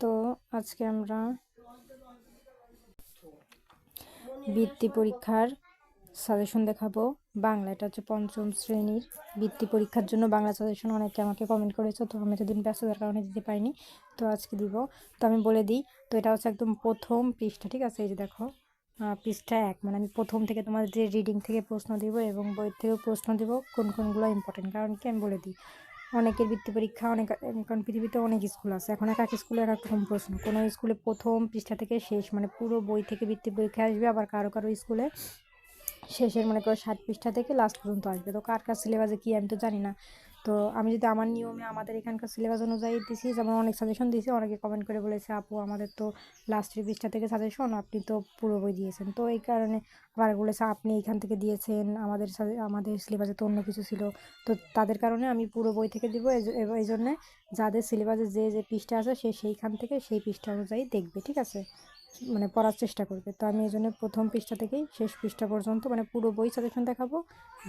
তো আজকে আমরা বৃত্তি পরীক্ষার সাজেশন দেখাবো। বাংলা, এটা হচ্ছে পঞ্চম শ্রেণির বৃত্তি পরীক্ষার জন্য বাংলা সাজেশন অনেকে আমাকে কমেন্ট করেছে, তো আমি এতদিন ব্যস্ততার কারণে দিতে পারিনি। তো আজকে দিব। তো আমি বলে দিই, তো এটা হচ্ছে একদম প্রথম পৃষ্ঠা, ঠিক আছে? এই যে দেখো পৃষ্ঠা এক। মানে আমি প্রথম থেকে তোমাদের যে রিডিং থেকে প্রশ্ন দিব এবং বই থেকেও প্রশ্ন দিব, কোন কোনগুলো ইম্পর্টেন্ট কারণ কি আমি বলে দিই অনেকের বৃত্তি পরীক্ষা, অনেক কারণ পৃথিবীতে অনেক স্কুল আছে। এখন এক এক স্কুলে এক এক রকম প্রশ্ন। কোনো স্কুলে প্রথম পৃষ্ঠা থেকে শেষ মানে পুরো বই থেকে বৃত্তি পরীক্ষা আসবে, আবার কারও কারও স্কুলে শেষের, মনে করো, ষাট পৃষ্ঠা থেকে লাস্ট পর্যন্ত আসবে। তো কার কার সিলেবাসে কী আমি তো জানি না। তো আমি যদি আমার নিয়মে আমাদের এখানকার সিলেবাস অনুযায়ী দিছি, যেমন অনেক সাজেশন দিয়েছি, অনেকে কমেন্ট করে বলেছে, আপু, আমাদের তো লাস্টের পৃষ্ঠা থেকে সাজেশন আপনি তো পুরো বই দিয়েছেন। তো এই কারণে আবার বলেছে, আপনি এইখান থেকে দিয়েছেন, আমাদের আমাদের সিলেবাসে তো অন্য কিছু ছিল। তো তাদের কারণে আমি পুরো বই থেকে দিব, এই জন্যে যাদের সিলেবাসে যে যে পৃষ্ঠা আছে, সে সেইখান থেকে সেই পৃষ্ঠা অনুযায়ী দেখবে, ঠিক আছে? মানে পড়ার চেষ্টা করবে। তো আমি এই জন্য প্রথম পৃষ্ঠা থেকেই শেষ পৃষ্ঠা পর্যন্ত মানে পুরো বই সাজেশন দেখাবো।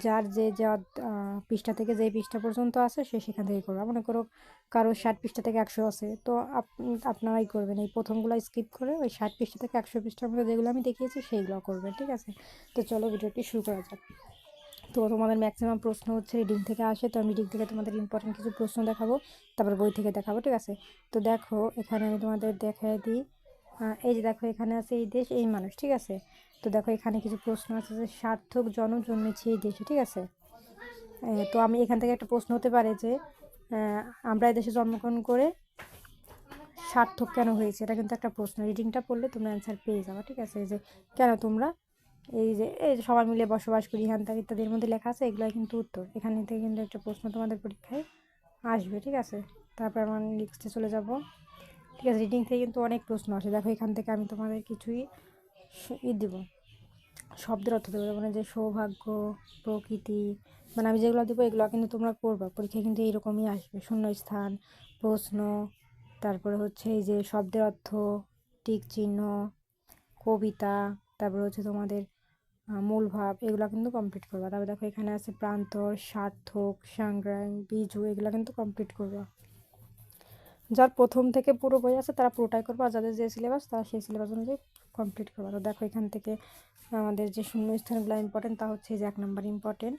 যার যে যা পৃষ্ঠা থেকে যেই পৃষ্ঠা পর্যন্ত আছে সে সেখান থেকে করবে। মনে করো কারও ষাট পৃষ্ঠা থেকে একশো আছে, তো আপ- আপনারাই করবেন। এই প্রথমগুলো স্কিপ করে ওই ষাট পৃষ্ঠা থেকে একশো পৃষ্ঠার মধ্যে যেগুলো আমি দেখিয়েছি সেইগুলো করবেন, ঠিক আছে? তো চলো ভিডিওটি শুরু করা যাক। তো তোমাদের ম্যাক্সিমাম প্রশ্ন হচ্ছে রিডিং থেকে আসে, তো আমি রিডিং থেকে তোমাদের ইম্পর্টেন্ট কিছু প্রশ্ন দেখাবো, তারপর বই থেকে দেখাবো, ঠিক আছে? তো দেখো, এখানে আমি তোমাদের দেখাই দিই। এই যে দেখো এখানে আছে এই দেশ, এই মানুষ, ঠিক আছে? তো দেখো এখানে কিছু প্রশ্ন আছে যে সার্থক জন জন্মেছে এই দেশে, ঠিক আছে? তো আমি এখান থেকে একটা প্রশ্ন হতে পারে যে আমরা এই দেশে জন্মগ্রহণ করে সার্থক কেন হয়েছে? এটা কিন্তু একটা প্রশ্ন। রিডিংটা পড়লে তোমরা অ্যান্সার পেয়ে যাবে, ঠিক আছে? এই যে, কেন তোমরা এই যে এই যে সবাই মিলে বসবাস করি হ্যান ত্যান ইত্যাদির মধ্যে লেখা আছে এগুলো কিন্তু উত্তর। এখান থেকে কিন্তু একটা প্রশ্ন তোমাদের পরীক্ষায় আসবে, ঠিক আছে? তারপর আমার নেক্সটে চলে যাব। ঠিক আছে রিডিং থেকে কিন্তু অনেক প্রশ্ন আসে। দেখো, এখান থেকে আমি তোমাদের কিছুই ই দেবো। শব্দের অর্থ দেবো মানে যে সৌভাগ্য, প্রকৃতি মানে আমি যেগুলো দেবো, এগুলো কিন্তু তোমরা পড়বা। পরীক্ষায় কিন্তু এইরকমই আসবে। শূন্যস্থান, প্রশ্ন, তারপরে হচ্ছে এই যে শব্দের অর্থ, টিক চিহ্ন, কবিতা, তারপরে হচ্ছে তোমাদের মূল ভাব, এগুলো কিন্তু কমপ্লিট করবা। তারপর দেখো, এখানে আছে প্রান্তর, সার্থক, সংগ্রাম, বিজু, এগুলো কিন্তু কমপ্লিট করবা। যার প্রথম থেকে পুরো বই আছে, তারা পুরোটাই করবে আর যাদের যে সিলেবাস তারা সেই সিলেবাস অনুযায়ী কমপ্লিট করবে। তো দেখো এখান থেকে আমাদের যে শূন্য স্থানগুলো ইম্পর্টেন্ট তা হচ্ছে এই যে এক নাম্বার ইম্পর্টেন্ট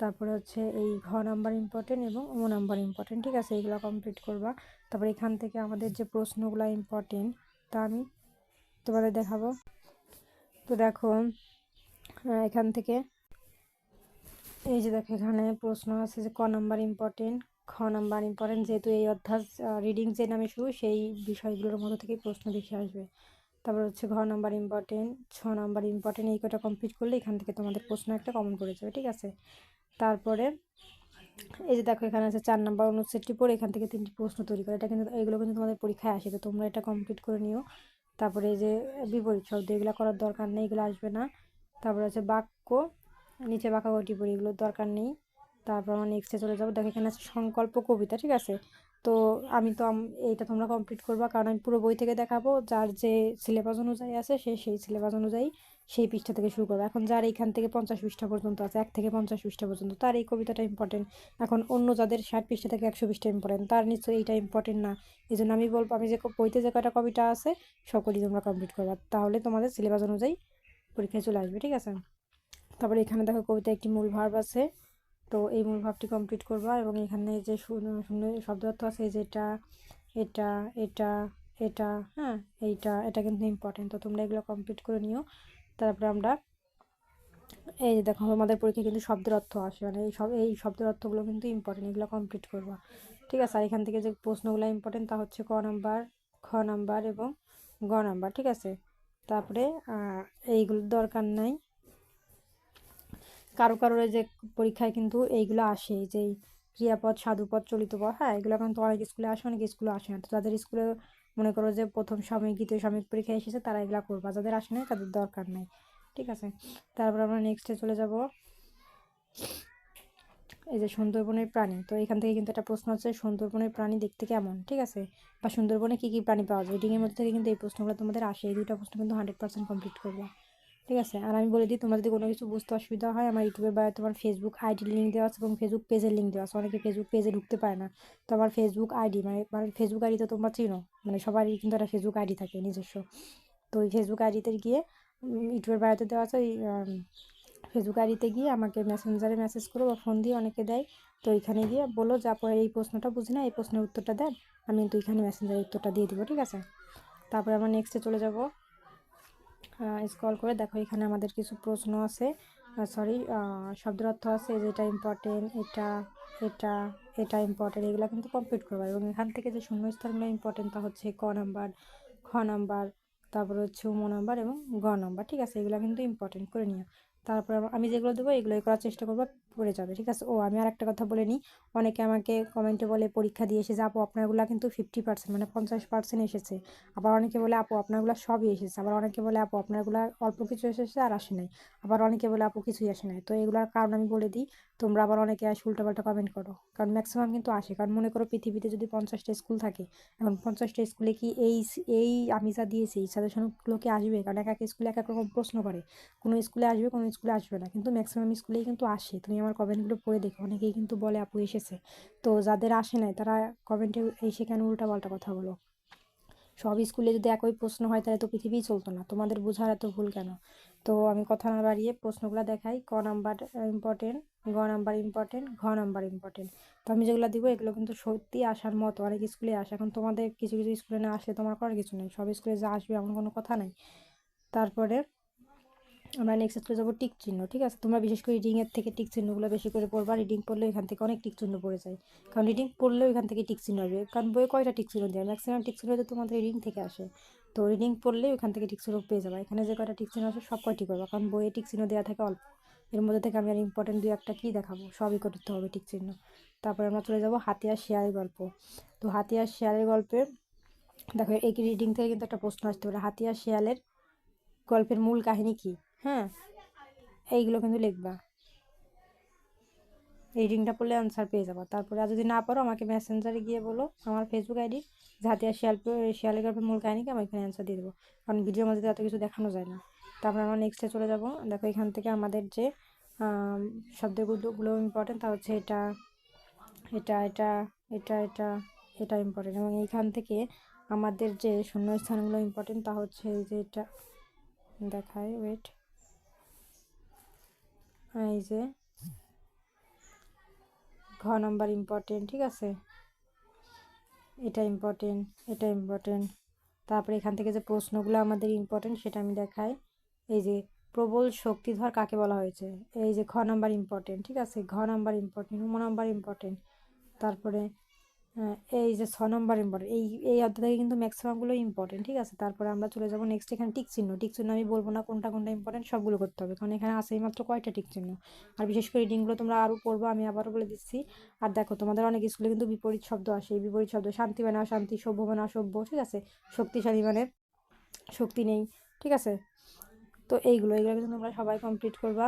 তারপরে হচ্ছে এই ঘ নাম্বার ইম্পর্টেন্ট এবং ও নাম্বার ইম্পর্টেন্ট ঠিক আছে? এইগুলো কমপ্লিট করবা। তারপর এখান থেকে আমাদের যে প্রশ্নগুলো ইম্পর্টেন্ট তা আমি তোমাদের দেখাবো। তো দেখো এখান থেকে এই যে দেখো এখানে প্রশ্ন আছে যে ক নাম্বার ইম্পর্টেন্ট খ নাম্বার ইম্পর্টেন্ট যেহেতু এই অধ্যায় রিডিং যে নামে শুরু, সেই বিষয়গুলোর মধ্যে থেকেই প্রশ্ন বেশি আসবে। তারপর হচ্ছে ঘ নাম্বার ইম্পর্টেন্ট ছ নাম্বার ইম্পর্টেন্ট এই কটা কমপ্লিট করলে এখান থেকে তোমাদের প্রশ্ন একটা কমন পড়ে যাবে, ঠিক আছে? তারপরে, এই যে দেখো এখানে আছে চার নাম্বার অনুচ্ছেদটি পড়ে, এখান থেকে তিনটি প্রশ্ন তৈরি করে। এটা কিন্তু, এগুলো কিন্তু তোমাদের পরীক্ষায় আসে, তো তোমরা এটা কমপ্লিট করে নিও। তারপরে এই যে বিপরীত শব্দ, এগুলো করার দরকার নেই, এগুলো আসবে না। তারপরে হচ্ছে বাক্য, নিচে বাঁকা গটি পড়ি, এগুলোর দরকার নেই। তারপর আমরা নেক্সটে চলে যাব। দেখো, এখানে আছে সংকল্প কবিতা, ঠিক আছে? তো আমি তো এইটা তোমরা কমপ্লিট করবা, কারণ আমি পুরো বই থেকে দেখাবো। যার যে সিলেবাস অনুযায়ী আছে, সে সেই সিলেবাস অনুযায়ী সেই পৃষ্ঠা থেকে শুরু করবে। এখন যার এইখান থেকে পঞ্চাশ পৃষ্ঠা পর্যন্ত আছে, এক থেকে পঞ্চাশ পৃষ্ঠা পর্যন্ত, তার এই কবিতাটা ইম্পর্টেন্ট এখন অন্য যাদের ষাট পৃষ্ঠা থেকে একশো পৃষ্ঠা ইম্পর্টেন্ট তার নিশ্চয়ই এইটা ইম্পর্টেন্ট না। এই জন্য আমি বলব, আমি যে বইতে যে কয়টা কবিতা আছে, সকলই তোমরা কমপ্লিট করবা। তাহলে তোমাদের সিলেবাস অনুযায়ী পরীক্ষায় চলে আসবে, ঠিক আছে? তারপরে এখানে দেখো কবিতা একটি মূল ভার্ব আছে। তো এই মূল ভাবটি কমপ্লিট করবা এবং এখানে যে শূন্য শূন্য শব্দ অর্থ আছে এই যে এটা এটা এটা হ্যাঁ এইটা এটা কিন্তু ইম্পর্টেন্ট তো তোমরা এগুলো কমপ্লিট করে নিও। তারপরে আমরা এই যে দেখো আমাদের পরীক্ষায় কিন্তু শব্দের অর্থ আসে। মানে এই সব এই শব্দের অর্থগুলো কিন্তু ইম্পর্টেন্ট এগুলো কমপ্লিট করবা। ঠিক আছে? আর এখান থেকে যে প্রশ্নগুলো ইম্পর্টেন্ট তা হচ্ছে ক নাম্বার খ নাম্বার এবং গ নাম্বার। ঠিক আছে? তারপরে আহ, এইগুলোর দরকার নাই। কারও কারোর যে পরীক্ষায় কিন্তু এইগুলো আসে যে ক্রিয়াপদ, সাধুপদ চলিত পদ হ্যাঁ এগুলো কিন্তু অনেক স্কুলে আসে, অনেক স্কুলে আসে না। তো যাদের স্কুলে মনে করো যে প্রথম সাময়িক, দ্বিতীয় সাময়িক পরীক্ষা এসেছে, তারা এগুলো করবা। যাদের আসে নাই, তাদের দরকার নাই। ঠিক আছে? তারপর আমরা নেক্সটে চলে যাব। এই যে সুন্দরবনের প্রাণী, তো এখান থেকে কিন্তু একটা প্রশ্ন আছে, সুন্দরবনের প্রাণী দেখতে কেমন? ঠিক আছে? বা সুন্দরবনে কী কী প্রাণী পাওয়া যায়? রিডিংয়ের মধ্যে থেকে কিন্তু এই প্রশ্নগুলো তোমাদের আসে। এই দুইটা প্রশ্ন কিন্তু হান্ড্রেড পার্সেন্ট কমপ্লিট করবে। ঠিক আছে? আর আমি বলে দিই, তোমরা যদি কোনো কিছু বুঝতে অসুবিধা হয়, আমার ইউটিউবের বাইরে তোমার ফেসবুক আইডির লিঙ্ক দেওয়া আছে এবং ফেসবুক পেজের লিঙ্ক দেওয়া আছে। অনেকে ফেসবুক পেজে ঢুকতে পারে না। তো আমার ফেসবুক আইডি মানে মানে ফেসবুক আইডি তো তোমরা চিনো মানে সবারই কিন্তু একটা ফেসবুক আইডি থাকে নিজস্ব। তো ওই ফেসবুক আইডিতে গিয়ে ইউটিউবের বাইরে দেওয়া আছে, ওই ফেসবুক আইডিতে গিয়ে আমাকে মেসেঞ্জারে মেসেজ করো বা ফোন দিয়ে অনেকে দেয়। তো ওইখানে গিয়ে বলো যা পরে এই প্রশ্নটা বুঝি না, এই প্রশ্নের উত্তরটা দেন। আমি কিন্তু ওইখানে মেসেঞ্জারে উত্তরটা দিয়ে দিব, ঠিক আছে? তারপরে আমরা নেক্সটে চলে যাব। স্ক্রল করে দেখো, এখানে আমাদের কিছু প্রশ্ন আছে। সরি শব্দের অর্থ আছে যে এটা ইম্পর্টেন্ট এটা এটা এটা ইম্পর্টেন্ট এগুলো কিন্তু কমপ্লিট করব। এবং এখান থেকে যে শূন্যস্থানগুলো ইম্পর্টেন্ট তা হচ্ছে ক নাম্বার খ নাম্বার তারপরে হচ্ছে উম নাম্বার এবং গ নাম্বার ঠিক আছে? এগুলো কিন্তু ইম্পর্টেন্ট করে নিও। তারপর আমি যেগুলো দেবো এগুলোই করার চেষ্টা করব। পড়ে যাবে, ঠিক আছে? ও, আমি আর একটা কথা বলে নিই। অনেকে আমাকে কমেন্টে বলে, পরীক্ষা দিয়ে এসেছে, আপু, আপনারগুলো কিন্তু ফিফটি পার্সেন্ট মানে পঞ্চাশ পার্সেন্ট এসেছে। আবার অনেকে বলে, আপু, আপনারগুলো সবই এসেছে। আবার অনেকে বলে, আপু, আপনারগুলো অল্প কিছু এসেছে আর আসে নাই। আবার অনেকে বলে, আপু, কিছুই আসে নাই। তো এগুলোর কারণ আমি বলে দিই। তোমরা আবার অনেকে আসে, উল্টাপাল্টা কমেন্ট করো। কারণ ম্যাক্সিমাম কিন্তু আসে। কারণ মনে করো পৃথিবীতে যদি পঞ্চাশটা স্কুল থাকে, এখন পঞ্চাশটা স্কুলে কি এই এই আমি যা দিয়েছি, এই সাজেশনগুলো কি আসবে? কারণ এক এক স্কুলে এক এক রকম প্রশ্ন করে। কোনো স্কুলে আসবে, কোনো স্কুলে আসবে না। কিন্তু ম্যাক্সিমাম স্কুলেই কিন্তু আসে। তুমি আমার কমেন্টগুলো পড়ে দেখো। অনেকেই কিন্তু বলে, আপু, এসেছে। তো যাদের আসে নাই, তারা কমেন্টে এসে কেন উল্টাপাল্টা কথা বলো। সব স্কুলে যদি একই প্রশ্ন হয়, তাহলে তো পৃথিবী চলতো না। তোমাদের বোঝার এত ভুল কেন? তো আমি কথা না বাড়িয়ে প্রশ্নগুলো দেখাই। ক নাম্বার ইম্পর্টেন্ট গ নাম্বার ইম্পর্টেন্ট ঘ নাম্বার ইম্পর্টেন্ট তো আমি যেগুলো দিব, এগুলো কিন্তু সত্যি আসার মতো। অনেক স্কুলে আসে। এখন তোমাদের কিছু কিছু স্কুলে না আসলে তোমার করার কিছু নেই। সব স্কুলে যা আসবে এমন কোনো কথা নাই। তারপরে আমরা নেক্সট চলে যাব টিক চিহ্ন, ঠিক আছে? তোমরা বিশেষ করে রিডিংয়ের থেকে টিক চিহ্নগুলো বেশি করে পড়বা রিডিং পড়লে এখান থেকে অনেক টিক চিহ্ন পড়ে যায়। কারণ রিডিং পড়লেও এখান থেকে টিক চিহ্ন আসবে। কারণ বইয়ে কয়টা টিক চিহ্ন দেয়? ম্যাক্সিমাম টিক চিহ্ন তোমাদের রিডিং থেকে আসে। তো রিডিং পড়লেও এখান থেকে টিক চিহ্ন পেয়ে যাবে। এখানে যে কয়টা টিক চিহ্ন আসে সব কয়টি করবা? কারণ বইয়ে টিক চিহ্ন দেওয়া থাকে অল্প। এর মধ্যে থেকে আমি আর ইম্পর্টেন্ট দুই একটা কী দেখাবো? সবই করতে হবে টিক চিহ্ন। তারপরে আমরা চলে যাব হাতিয়ার শেয়ারের গল্প। তো হাতিয়ার শেয়ালের গল্পে দেখো এই রিডিং থেকে কিন্তু একটা প্রশ্ন আসতে পারে। হাতিয়ার শেয়ালের গল্পের মূল কাহিনী কি? হ্যাঁ এইগুলো কিন্তু লিখবা। রিডিংটা পড়লে আনসার পেয়ে যাব। তারপরে আর যদি না পারো, আমাকে মেসেঞ্জারে গিয়ে বলো। আমার ফেসবুক আইডি হাতিয়ার শিয়াল শিয়ালের গল্পের মূল কাহিনীকে আমি এখানে অ্যান্সার দিয়ে দেবো। কারণ ভিডিওর মধ্যে এত কিছু দেখানো যায় না। তারপরে আমরা নেক্সটে চলে যাব। দেখো, এখান থেকে আমাদের যে শব্দগুলো ইম্পর্টেন্ট তা হচ্ছে এটা এটা এটা এটা এটা এটা ইম্পর্টেন্ট এবং এইখান থেকে আমাদের যে শূন্যস্থানগুলো ইম্পর্টেন্ট তা হচ্ছে এই যে এটা। দেখায় ওয়েট এই যে, ঘ নম্বর ইম্পর্টেন্ট ঠিক আছে? এটা ইম্পর্টেন্ট এটা ইম্পর্টেন্ট তারপরে এখান থেকে যে প্রশ্নগুলো আমাদের ইম্পর্টেন্ট সেটা আমি দেখাই। এই যে, প্রবল শক্তিধর কাকে বলা হয়েছে? এই যে, ঘ নাম্বার ইম্পর্টেন্ট ঠিক আছে? ঘ নাম্বার ইম্পর্টেন্ট হুম, নাম্বার ইম্পর্টেন্ট তারপরে এই যে ছ নম্বর ইম্পর্টেন্ট এই এই অধ্যায় কিন্তু ম্যাক্সিমামগুলো ইম্পর্টেন্ট ঠিক আছে? তারপরে আমরা চলে যাব নেক্সট এখানে টিক চিহ্ন। টিক চিহ্ন আমি বলব না কোনটা কোনটা ইম্পর্টেন্ট সবগুলো করতে হবে। কারণ এখানে আছে মাত্র কয়টা টিক চিহ্ন? আর বিশেষ করে রিডিংগুলো তোমরা আরও পড়ব, আমি আবারও বলে দিচ্ছি। আর দেখো, তোমাদের অনেক স্কুলে কিন্তু বিপরীত শব্দ আসে। এই বিপরীত শব্দ, শান্তি মানে অশান্তি, সভ্য মানে অসভ্য, ঠিক আছে? শক্তিশালী মানে শক্তি নেই, ঠিক আছে? তো এইগুলো এইগুলো কিন্তু তোমরা সবাই কমপ্লিট করবা।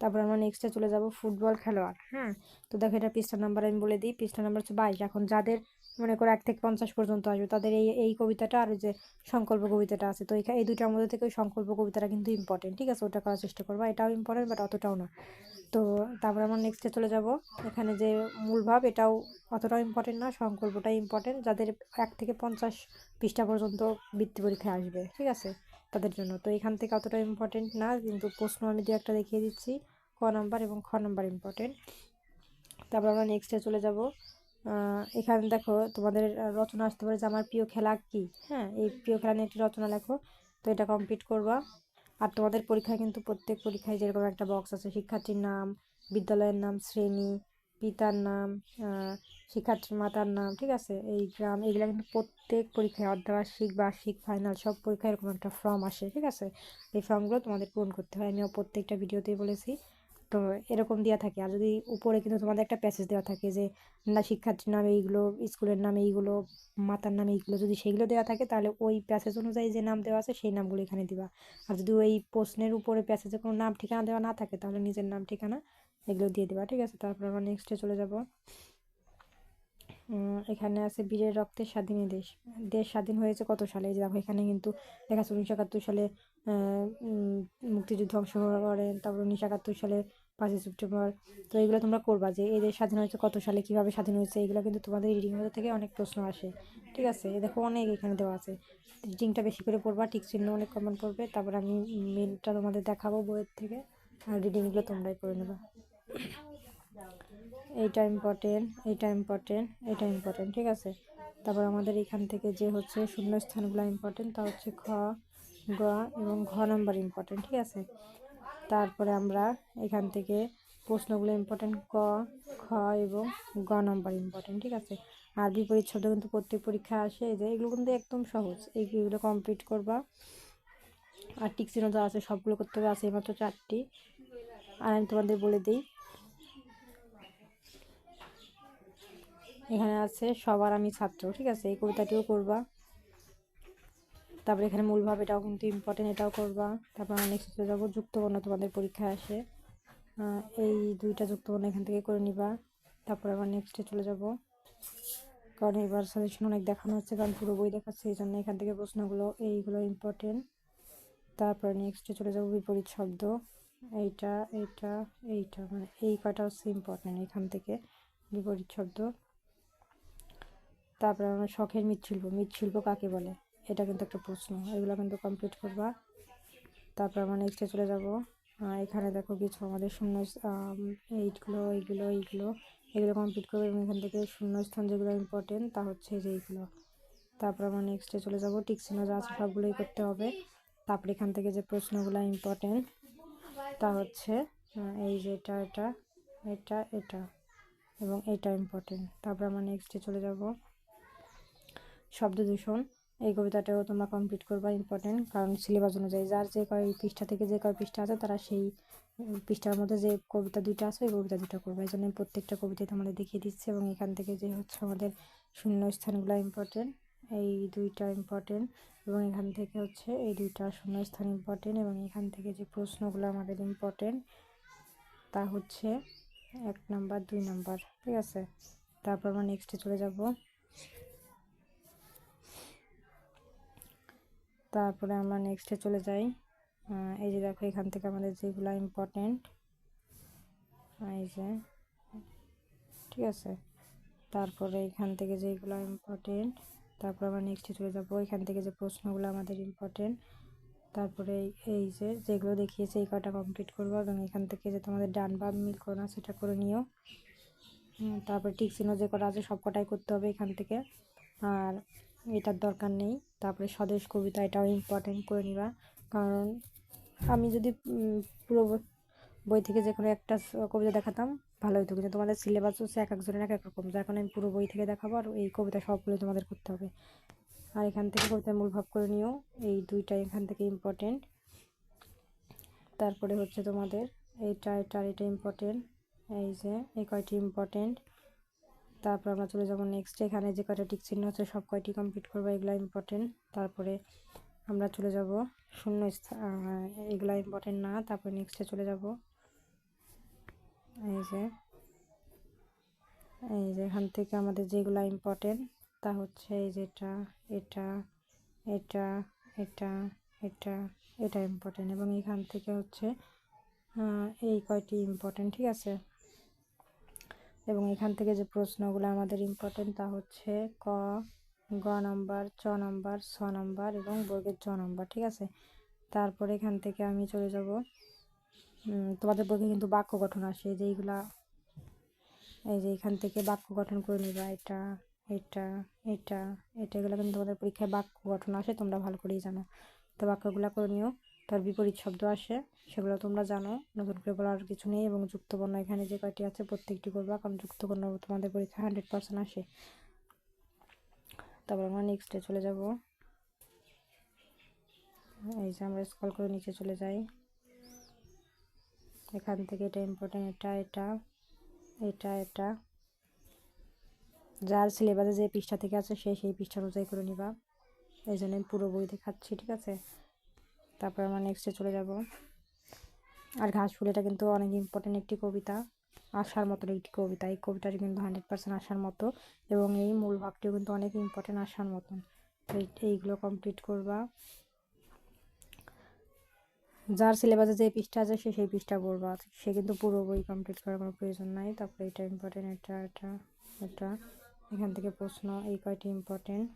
তারপর আমরা নেক্সটে চলে যাব ফুটবল খেলোয়াড় হ্যাঁ? তো দেখো এটা পৃষ্ঠা নাম্বার আমি বলে দিই, পৃষ্ঠা নাম্বার হচ্ছে বাইশ। এখন যাদের মনে করো এক থেকে পঞ্চাশ পর্যন্ত আসবে, তাদের এই এই কবিতাটা আর যে সংকল্প কবিতাটা আছে, তো এই দুইটার মধ্যে থেকে ওই সংকল্প কবিতাটা কিন্তু ইম্পর্টেন্ট ঠিক আছে? ওটা করার চেষ্টা করবা, এটাও ইম্পর্টেন্ট বাট অতটাও না। তো তারপর আমরা নেক্সটে চলে যাব, এখানে যে মূল ভাব, এটাও অতটাও ইম্পর্টেন্ট না, সংকল্পটাই ইম্পর্টেন্ট যাদের এক থেকে পঞ্চাশ পৃষ্ঠা পর্যন্ত বৃত্তি পরীক্ষায় আসবে, ঠিক আছে? তাদের জন্য। তো এখান থেকে অতটা ইম্পর্টেন্ট না, কিন্তু প্রশ্ন আমি দু একটা দেখিয়ে দিচ্ছি। ক নাম্বার এবং খ নাম্বার ইম্পর্টেন্ট তারপর আমরা নেক্সটে চলে যাব। এখানে দেখো তোমাদের রচনা আসতে পারে যে আমার প্রিয় খেলা কি? হ্যাঁ এই প্রিয় খেলা নিয়ে একটি রচনা লেখো। তো এটা কমপ্লিট করবা। আর তোমাদের পরীক্ষায় কিন্তু প্রত্যেক পরীক্ষায় যেরকম একটা বক্স আছে, শিক্ষার্থীর নাম, বিদ্যালয়ের নাম, শ্রেণি পিতার নাম শিক্ষার্থীর মাতার নাম, ঠিক আছে? এই গ্রাম এগুলো কিন্তু প্রত্যেক পরীক্ষায় অর্ধবার্ষিক, বার্ষিক ফাইনাল সব পরীক্ষায় এরকম একটা ফর্ম আসে, ঠিক আছে? এই ফর্মগুলো তোমাদের পূরণ করতে হয়। আমিও প্রত্যেকটা ভিডিওতেই বলেছি। তো এরকম দেওয়া থাকে। আর যদি উপরে কিন্তু তোমাদের একটা প্যাসেজ দেওয়া থাকে যে, না, শিক্ষার্থীর নামে এইগুলো, স্কুলের নামে এইগুলো, মাতার নামে এইগুলো, যদি সেইগুলো দেওয়া থাকে, তাহলে ওই প্যাসেজ অনুযায়ী যে নাম দেওয়া আছে, সেই নামগুলো এখানে দিবা। আর যদি ওই প্রশ্নের উপরে প্যাসেজে কোনো নাম ঠিকানা দেওয়া না থাকে, তাহলে নিজের নাম ঠিকানা এগুলো দিয়ে দেবা, ঠিক আছে? তারপর আমরা নেক্সটে চলে যাব। এখানে আছে বীরের রক্তে স্বাধীন দেশ। দেশ স্বাধীন হয়েছে কত সালে? যে দেখো, এখানে কিন্তু দেখা যাচ্ছে উনিশশো একাত্তর সালে মুক্তিযুদ্ধ অংশগ্রহণ করেন, তারপর উনিশশো একাত্তর সালে পাঁচই সেপ্টেম্বর। তো এগুলো তোমরা করবা যে, এই দেশ স্বাধীন হয়েছে কত সালে, কীভাবে স্বাধীন হয়েছে, এগুলো কিন্তু তোমাদের রিডিং মধ্যে থেকে অনেক প্রশ্ন আসে। ঠিক আছে? দেখো, অনেক এখানে দেওয়া আছে। রিডিংটা বেশি করে পড়বা, ঠিক চিহ্ন অনেক কমেন্ট করবে তারপর আমি মেনটা তোমাদের দেখাবো বইয়ের থেকে, আর রিডিংগুলো তোমরাই করে নেবা। এইটা ইম্পর্টেন্ট এইটা ইম্পর্টেন্ট এটা ইম্পর্টেন্ট ঠিক আছে? তারপর আমাদের এখান থেকে যে হচ্ছে শূন্য স্থানগুলো ইম্পর্টেন্ট তা হচ্ছে খ, গ এবং ঘ নাম্বার ইম্পর্টেন্ট ঠিক আছে? তারপরে আমরা এখান থেকে প্রশ্নগুলো ইম্পর্টেন্ট ক, খ এবং গ নাম্বার ইম্পর্টেন্ট ঠিক আছে? আর বিপরীত শব্দ কিন্তু প্রত্যেক পরীক্ষা আসে, এই যে এগুলো কিন্তু একদম সহজ। এইগুলো কমপ্লিট করবা। আর টিক চিহ্ন যা আছে সবগুলো করতে হবে, আছে মাত্র চারটি। আর আমি তোমাদের বলে দিই এখানে আছে সবার আমি ছাত্র, ঠিক আছে? এই কবিতাটিও করবা। তারপরে এখানে মূল ভাব, এটাও কিন্তু ইম্পর্টেন্ট এটাও করবা। তারপর নেক্সট চলে যাব, যুক্তবর্ণ তোমাদের পরীক্ষায় আসে। এই দুইটা যুক্তবর্ণ এখান থেকে করে নিবা। তারপরে আবার নেক্সটে চলে যাব। কারণ এবার সাজেশন অনেক দেখানো হচ্ছে, কারণ পুরো বই দেখাচ্ছে, এই জন্য এখান থেকে প্রশ্নগুলো, এইগুলো ইম্পর্টেন্ট তারপরে নেক্সটে চলে যাব, বিপরীত শব্দ। এইটা এইটা এইটা মানে এই কয়টা হচ্ছে ইম্পর্টেন্ট এখান থেকে, বিপরীত শব্দ। তারপরে আমার শখের মৃৎশিল্প মৃৎশিল্প কাকে বলে? এটা কিন্তু একটা প্রশ্ন এগুলো কিন্তু কমপ্লিট করবা। তারপর আমরা নেক্সটে চলে যাব। এখানে দেখো কিছু আমাদের শূন্য আম, এইগুলো এইগুলো এগুলো কমপ্লিট করব এবং এখান থেকে শূন্য স্থান যেগুলো ইম্পর্টেন্ট তা হচ্ছে যে এইগুলো। তারপর আমরা নেক্সটে চলে যাব। টিক চিহ্ন যা আছে সবগুলোই করতে হবে। তারপরে এখান থেকে যে প্রশ্নগুলো ইম্পর্টেন্ট তা হচ্ছে এই যে এটা এটা এটা এটা এবং এটা ইম্পর্টেন্ট তারপর আমরা নেক্সটে চলে যাব। শব্দ দূষণ, এই কবিতাটাও তোমরা কমপ্লিট করবা ইম্পর্টেন্ট কারণ সিলেবাস অনুযায়ী যার যে কয় পৃষ্ঠা থেকে যে কয় পৃষ্ঠা আছে, তারা সেই পৃষ্ঠার মধ্যে যে কবিতা দুইটা আছে, ওই কবিতা দুটো করবে। এই জন্য প্রত্যেকটা কবিতাই তোমাদের দেখিয়ে দিচ্ছি এবং এখান থেকে যে হচ্ছে আমাদের শূন্য স্থানগুলো ইম্পর্টেন্ট এই দুইটা ইম্পর্টেন্ট এবং এখান থেকে হচ্ছে এই দুইটা শূন্য স্থান ইম্পর্টেন্ট এবং এখান থেকে যে প্রশ্নগুলো আমাদের ইম্পর্টেন্ট তা হচ্ছে এক নাম্বার, দুই নাম্বার, ঠিক আছে? তারপর আমরা নেক্সটে চলে যাব। তারপরে আমরা নেক্সটে চলে যাই। এই যে দেখো, এখান থেকে আমাদের যেগুলো ইম্পর্টেন্ট এই যে, ঠিক আছে? তারপরে এখান থেকে যেগুলো ইম্পর্টেন্ট তারপর আমরা নেক্সটে চলে যাব। এখান থেকে যে প্রশ্নগুলো আমাদের ইম্পর্টেন্ট তারপরে এই- যে যেগুলো দেখিয়েছে, এই কটা কমপ্লিট করব এবং এখান থেকে যে তোমাদের ডান বাম মিল করো না সেটা করে নিও। তারপরে তারপর টিক চিহ্ন যে কটা আছে সব কটাই করতে হবে এখান থেকে। আর এটার দরকার নেই। তারপরে স্বদেশ কবিতা এটাও ইম্পর্টেন্ট করে নিবা। কারণ আমি যদি পুরো বই- থেকে যে কোনো একটা কবিতা দেখাতাম, ভালো হতো কিন্তু তোমাদের সিলেবাস হচ্ছে এক একজনের এক এক রকম। যার কারণে আমি পুরো বই থেকে দেখাবো আর এই কবিতা সবগুলো তোমাদের করতে হবে। আর এখান থেকে কবিতার মূল ভাব করে নিও। এই দুইটা এখান থেকে ইম্পর্টেন্ট তারপরে হচ্ছে তোমাদের এইটা এটা আর এটা ইম্পর্টেন্ট এই যে, এই কয়টি ইম্পর্টেন্ট তারপর আমরা চলে যাব নেক্সট এখানে যে কয়টা টিক চিহ্ন আছে সব কয়টি কমপ্লিট করব, এগুলো ইম্পর্টেন্ট তারপরে আমরা চলে যাব শূন্য এগুলো ইম্পর্টেন্ট না। তারপরে নেক্সটে চলে যাব। এই যে এই যে, এখান থেকে আমাদের যেগুলো ইম্পর্টেন্ট তা হচ্ছে এই যেটা এটা এটা এটা এটা এটা ইম্পর্টেন্ট এবং এখান থেকে হচ্ছে এই কয়টি ইম্পর্টেন্ট ঠিক আছে? এবং এখান থেকে যে প্রশ্নগুলো আমাদের ইম্পর্টেন্ট তা হচ্ছে ক, গ নাম্বার চ নম্বর ছ নম্বর এবং বর্গের চ নম্বর ঠিক আছে? তারপরে এখান থেকে আমি চলে যাব। তোমাদের বইতে কিন্তু বাক্য গঠন আসে যেইগুলা এই যে এখান থেকে বাক্য গঠন করে নিবা, এটা এটা এটা এটা, এগুলো কিন্তু তোমাদের পরীক্ষায় বাক্য গঠন আসে, তোমরা ভালো করেই জানো। তো বাক্যগুলো করে নিও। তার বিপরীত শব্দ আসে, সেগুলো তোমরা জানো। নতুন করে বলার কিছু নেই এবং যুক্তবর্ণ এখানে যে কয়টি আছে প্রত্যেকটি করবা কারণ যুক্তবর্ণ তোমাদের পরীক্ষা হান্ড্রেড পার্সেন্ট আসে। তারপর আমরা নেক্সটে চলে যাব। এই যে আমরা স্কল করে নিচে চলে যাই। এখান থেকে এটা ইম্পর্টেন্ট এটা এটা এটা এটা। যার সিলেবাসে যে পৃষ্ঠা থেকে আছে সে সেই পৃষ্ঠা অনুযায়ী করে নিবা। এই জন্য পুরো বই দেখাচ্ছি, ঠিক আছে? তারপর আমরা নেক্সটে চলে যাব। আর ঘাস ফুল এটা কিন্তু অনেক ইম্পর্টেন্ট একটি কবিতা আসার মতন একটি কবিতা। এই কবিতাটি কিন্তু হান্ড্রেড পার্সেন্ট আসার মতো এবং এই মূল ভাবটিও কিন্তু অনেক ইম্পর্টেন্ট আসার মতন। এইগুলো কমপ্লিট করবা। যার সিলেবাসে যে পৃষ্ঠা আছে সে সেই পৃষ্ঠা পড়বা। সে কিন্তু পুরো বই কমপ্লিট করার কোনো প্রয়োজন নাই। তারপরে এটা ইম্পর্টেন্ট এটা এটা এটা, এখান থেকে প্রশ্ন, এই কয়টি ইম্পর্টেন্ট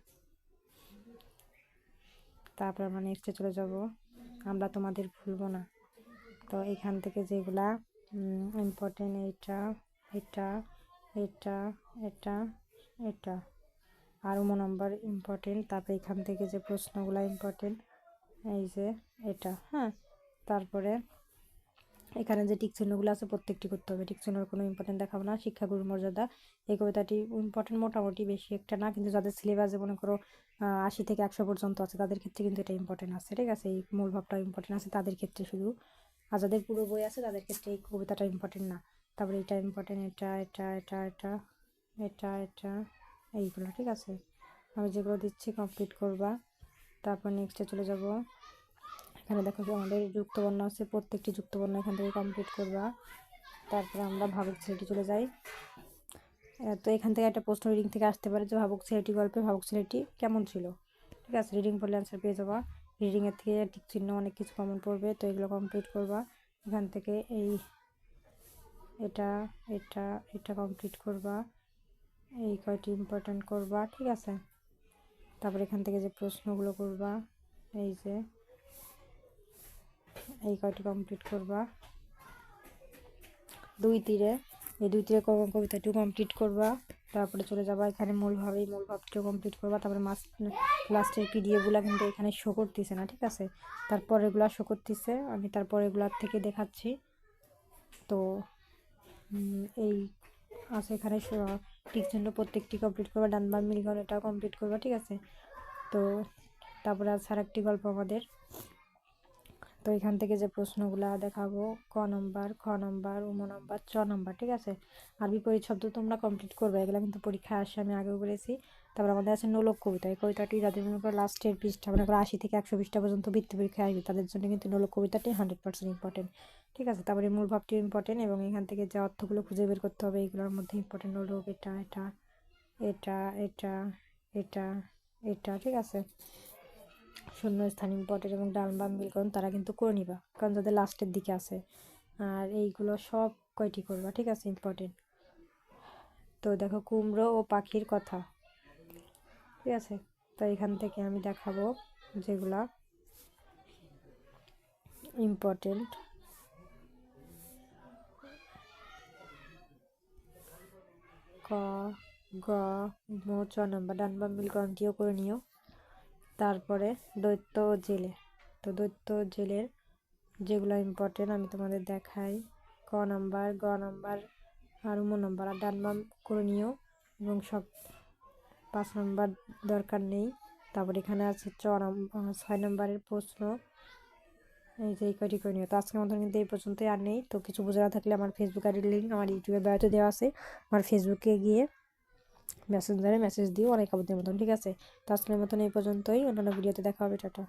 তারপর আমরা নেক্সটে চলে যাব। আমরা তোমাদের ভুলবো না। তো এখান থেকে যেগুলা ইম্পর্টেন্ট এইটা, এটা এটা এটা এটা আর উমো নম্বর ইম্পর্টেন্ট তারপরে এখান থেকে যে প্রশ্নগুলো ইম্পর্টেন্ট এই যে এটা হ্যাঁ? তারপরে এখানে যে টিক চিহ্নগুলো আছে প্রত্যেকটি করতে হবে। চিহ্নের কোনো ইম্পর্টেন্ট দেখাবো না। শিক্ষাগুরুর মর্যাদা, এই কবিতাটি ইম্পর্টেন্ট মোটামুটি বেশি একটা না, কিন্তু যাদের সিলেবাসে মনে করো আশি থেকে একশো পর্যন্ত আছে, তাদের ক্ষেত্রে কিন্তু এটা ইম্পর্টেন্ট আছে, ঠিক আছে? এই মূল ভাবটা ইম্পর্টেন্ট আছে তাদের ক্ষেত্রে শুধু। আর যাদের পুরো বই আছে, তাদের ক্ষেত্রে এই কবিতাটা ইম্পর্টেন্ট না। তারপরে এটা ইম্পর্টেন্ট এটা এটা এটা এটা এটা এটা, এইগুলো, ঠিক আছে? আমি যেগুলো দিচ্ছি কমপ্লিট করবা। তারপর নেক্সটে চলে যাব। এখানে দেখো যে আমাদের যুক্তবর্ণ আছে, প্রত্যেকটি যুক্তবর্ণ এখান থেকে কমপ্লিট করবা। তারপরে আমরা ভাবুক ছেলেটি চলে যাই। তো এখান থেকে একটা প্রশ্ন রিডিং থেকে আসতে পারে যে, ভাবুক ছেলেটি গল্পে, ভাবুক ছেলেটি কেমন ছিল? ঠিক আছে রিডিং পড়লে অ্যান্সার পেয়ে যাবা। রিডিংয়ের থেকে ঠিক চিহ্ন অনেক কিছু কমন পড়বে, তো এগুলো কমপ্লিট করবা। এখান থেকে এই, এটা এটা এটা কমপ্লিট করবা। এই কয়টি ইম্পর্ট্যান্ট করবা, ঠিক আছে? তারপর এখান থেকে যে প্রশ্নগুলো করবা, এই যে এই কয়টি কমপ্লিট করবা? দুই তীরে। এই দুই তীরে কবিতাটিও কমপ্লিট করবা। তারপরে চলে যাবা এখানে মূলভাবে এই মূল ভাবটিও কমপ্লিট করবা। তারপরে মাস লাস্টের পিডিএফগুলো কিন্তু এখানে শো করতেছে না, ঠিক আছে? তারপর এগুলা শো করতেছে। আমি তারপর এগুলার থেকে দেখাচ্ছি। তো এই আছে এখানে টিক চিহ্ন প্রত্যেকটি কমপ্লিট করবা। ডান বাম মিলগণ এটাও কমপ্লিট করবা, ঠিক আছে? তো, তারপরে আছে আর একটি গল্প আমাদের। তো এখান থেকে যে প্রশ্নগুলো দেখাবো, ক নম্বর, খ নম্বর, উম নম্বর, চ নম্বর, ঠিক আছে? আর বিপরীত শব্দ তোমরা কমপ্লিট করবে, এগুলো কিন্তু পরীক্ষায় আসে, আমি আগেও বলেছি। তারপর আমাদের আছে নোলক কবিতা, এই কবিতাটি যাদের মনে করো লাস্টের পৃষ্ঠা, মনে করো আশি থেকে একশো পৃষ্ঠা পর্যন্ত বৃত্তি পরীক্ষায় আসবে, তাদের জন্য কিন্তু নোলক কবিতাটি হান্ড্রেড পার্সেন্ট ইম্পর্টেন্ট ঠিক আছে? তারপরে মূল ভাবটিও ইম্পর্টেন্ট এবং এখান থেকে যে অর্থগুলো খুঁজে বের করতে হবে, এগুলোর মধ্যে ইম্পর্টেন্ট নোলক এটা এটা এটা এটা এটা এটা, ঠিক আছে? শূন্য স্থান ইম্পর্টেন্ট এবং ডান বাম মিলকরণ তারা কিন্তু করে নিবা। কারণ যাদের লাস্টের দিকে আছে। আর এইগুলো সব কয়টি করবা? ঠিক আছে ইম্পর্টেন্ট তো দেখো, কুমড়ো ও পাখির কথা। ঠিক আছে, তো এখান থেকে আমি দেখাবো যেগুলা ইম্পর্টেন্ট। ক, গ, ম, চ নম্বর। ডান বাম মিলকরণটিও করে নিও। তারপরে দৈত্য ও জেলে। তো দৈত্য জেলের যেগুলো ইম্পর্টেন্ট আমি তোমাদের দেখাই। ক নাম্বার, গ নাম্বার আর উম নাম্বার। আর ডান বাম নিও এবং সব পাঁচ নাম্বার দরকার নেই। তারপর এখানে আছে চ নাম্বার ছয় নাম্বারের প্রশ্ন। এই যে এই কয়টি করে নিও। তো আজকের মতন কিন্তু এই পর্যন্তই আর নেই। তো কিছু বোঝা থাকলে আমার ফেসবুক আইডির লিঙ্ক আমার ইউটিউবের বায়োতে দেওয়া আছে। আমার ফেসবুকে গিয়ে মেসেঞ্জারে মেসেজ দিও, অনেক আবদ্ধের মতন, ঠিক আছে? তো আজকের মতন এই পর্যন্তই, অন্যান্য ভিডিওতে দেখা হবে, টাটা।